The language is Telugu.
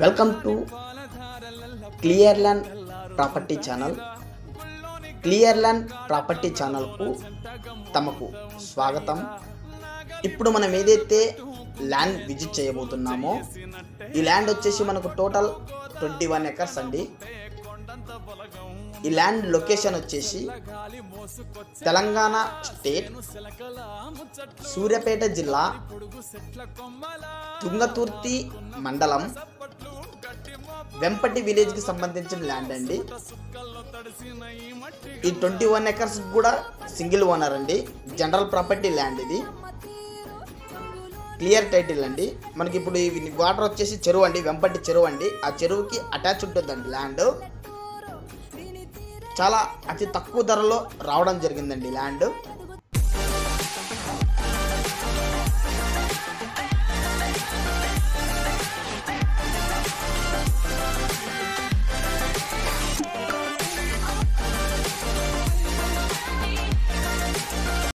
Welcome to clear land property channel clear land property ఛానల్కు తమకు స్వాగతం. ఇప్పుడు మనం ఏదైతే ల్యాండ్ విజిట్ చేయబోతున్నామో ఈ ల్యాండ్ వచ్చేసి మనకు టోటల్ ట్వంటీ వన్ ఎకర్స్ అండి. ఈ ల్యాండ్ లొకేషన్ వచ్చేసి తెలంగాణ స్టేట్ సూర్యాపేట జిల్లా తుంగతుర్తి మండలం వెంపటి విలేజ్కి సంబంధించిన ల్యాండ్ అండి. ఈ ట్వంటీ వన్ ఎకర్స్ కూడా సింగిల్ ఓనర్ అండి. జనరల్ ప్రాపర్టీ ల్యాండ్ ఇది. క్లియర్ టైటిల్ అండి. మనకి ఇప్పుడు ఈ వాటర్ వచ్చేసి చెరువు అండి వెంపటి చెరువు అండి. ఆ చెరువుకి అటాచ్ ఉంటుందండి ల్యాండ్ చాలా అతి తక్కువ ధరలో రావడం జరిగిందండి ల్యాండ్